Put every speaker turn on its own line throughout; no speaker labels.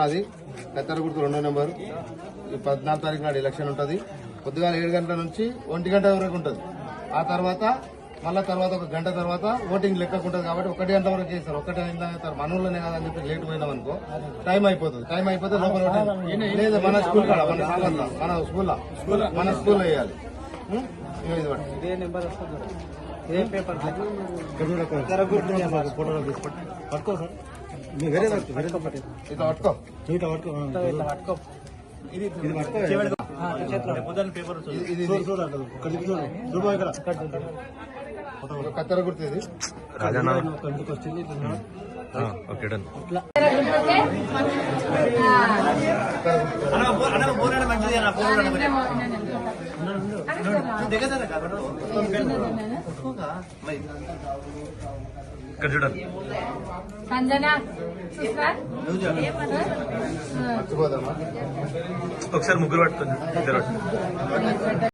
నాది కత్తెర గుర్తు రెండో నెంబర్. ఈ పద్నాలుగు తారీఖు నాడు ఎలక్షన్ ఉంటుంది. పొద్దుగాల ఏడు గంటల నుంచి ఒంటి గంట వరకు ఉంటుంది. ఆ తర్వాత మళ్ళా తర్వాత ఒక గంట తర్వాత ఓటింగ్ లెక్కకు ఉంటుంది కాబట్టి ఒకటి గంట వరకు చేస్తారు. ఒకటి అయిన తర్వాత మన ఊళ్ళోనే కాదని చెప్పి లేట్ పోయినాం అనుకో టైం అయిపోతుంది. టైం అయిపోతే లోపల లేదు మన స్కూల్ కాడ మన స్కూల్ మన స్కూల్లో మన స్కూల్లో వేయాలి. ఇది
నెంబర్ వస్తుంది. ఇదే పేపర్.
పట్టుకో సార్.
కత్తెర గుర్తు ఇది.
ఒక ఇంటికి వచ్చింది? ఇట్లా
ఓకే డన్. ఇక్కడ చూడండి. ఒకసారి ముగ్గురు పట్టుకోండి ఇద్దరు.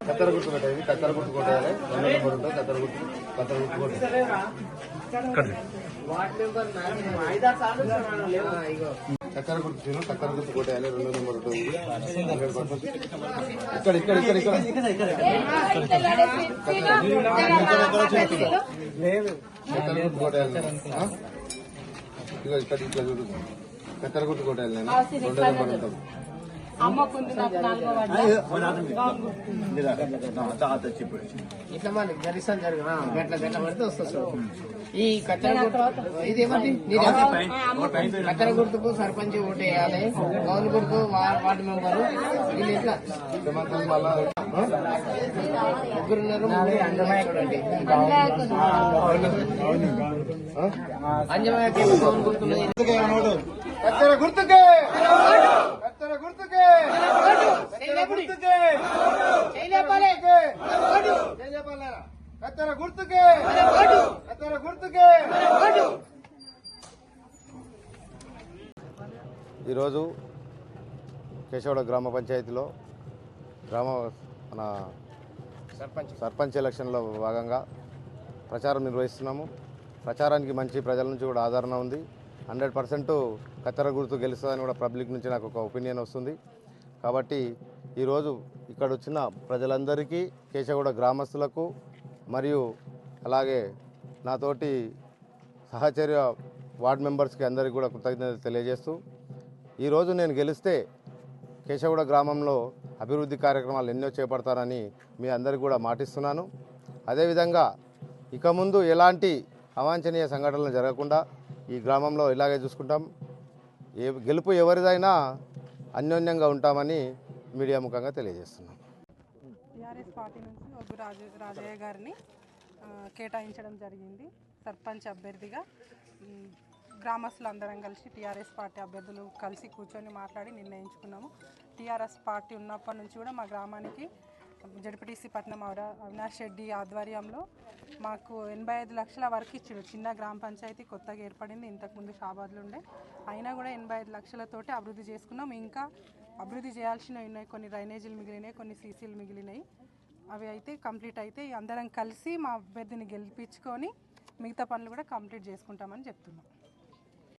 కత్తెర గుర్తు పెట్టేది కత్తెర గుర్తు కొట్టేయాలి రెండు నెంబర్ ఉంటుంది కత్తెర గుర్తు కత్తెర గుర్తు కొట్టాలి. కత్తెర గుర్తు తిను కత్తెర గుర్తు కొట్టేయాలి రెండు నెంబర్ ఉంటుంది. ఇక్కడ ఇక్కడ. ఇక్కడ ఇక్కడ
లేదు.
ఆ? ఇగో ఇక్కడ ఇట్లా చూడు. కత్తెర గుర్తు కొట్టేయాలి నేను. రెండు నెంబర్ ఉంటుంది
అమ్మకుంది నాకు నాలుగో వాడు
ఇట్లా మన గరిసాలు జరిగిన గట్ల గట్ల పడితే వస్తుంది. ఈ కత్తెర గుర్తు ఇదేమంటే కత్తెర గుర్తుకు సర్పంచ్ ఓటు వేయాలి. గౌన్ గుర్తు వార్డు మెంబరు. వీళ్ళు ఇట్లా? ముగ్గురు అంజమాయ చూడండి గౌన్
గుర్తుకే! గుర్తుకే. కత్తెర గుర్తుకే.
చేయలేపాలి.
చేయలేపాలేరా? కత్తెర గుర్తుకే. కత్తెర గుర్తుకే. ఈరోజు కేశవడ గ్రామ పంచాయతీలో గ్రామ మన
సర్పంచ్.
సర్పంచ్ ఎలక్షన్లో భాగంగా ప్రచారం నిర్వహిస్తున్నాము. ప్రచారానికి మంచి ప్రజల నుంచి కూడా ఆదరణ ఉంది. హండ్రెడ్ పర్సెంట్ కత్తెర గుర్తు గెలుస్తుందని కూడా పబ్లిక్ నుంచి నాకు ఒక ఒపీనియన్ వస్తుంది. కాబట్టి ఈరోజు ఇక్కడ వచ్చిన ప్రజలందరికీ కేశగూడ గ్రామస్తులకు మరియు అలాగే నాతోటి సహచర్య వార్డ్ మెంబర్స్కి అందరికీ కూడా కృతజ్ఞతలు తెలియజేస్తూ ఈరోజు నేను గెలిస్తే కేశగూడ గ్రామంలో అభివృద్ధి కార్యక్రమాలు ఎన్నో చేపడతానని మీ అందరికీ కూడా మాటిస్తున్నాను. అదేవిధంగా ఇక ముందు ఎలాంటి అవాంఛనీయ సంఘటనలు జరగకుండా ఈ గ్రామంలో ఇలాగే చూసుకుంటాం. ఏ గెలుపు ఎవరిదైనా అన్యోన్యంగా ఉంటామని మీడియా ముఖంగా తెలియజేస్తున్నాం.
టీఆర్ఎస్ పార్టీ నుంచి ఒగ్గు రాజ రాజయ్య గారిని కేటాయించడం జరిగింది. సర్పంచ్ అభ్యర్థిగా గ్రామస్తులందరం కలిసి టీఆర్ఎస్ పార్టీ అభ్యర్థులు కలిసి కూర్చొని మాట్లాడి నిర్ణయించుకున్నాము. టీఆర్ఎస్ పార్టీ ఉన్నప్పటి నుంచి కూడా మా గ్రామానికి జడ్పీటీసీ పట్నం అవరా- అవినాష్ రెడ్డి ఆధ్వర్యంలో మాకు ఎనభై ఐదు లక్షల వరకు ఇచ్చాడు. చిన్న గ్రామ పంచాయతీ కొత్తగా ఏర్పడింది. ఇంతకుముందు షాబాద్లో ఉండే. అయినా కూడా ఎనభై ఐదు లక్షలతోటి అభివృద్ధి చేసుకున్నాం. ఇంకా అభివృద్ధి చేయాల్సినవి ఉన్నాయి. కొన్ని డ్రైనేజీలు మిగిలినాయి కొన్ని సీసీలు మిగిలినాయి. అవి అయితే కంప్లీట్ అయితే అందరం కలిసి మా అభ్యర్థిని గెలిపించుకొని మిగతా పనులు కూడా కంప్లీట్ చేసుకుంటామని చెప్తున్నాం.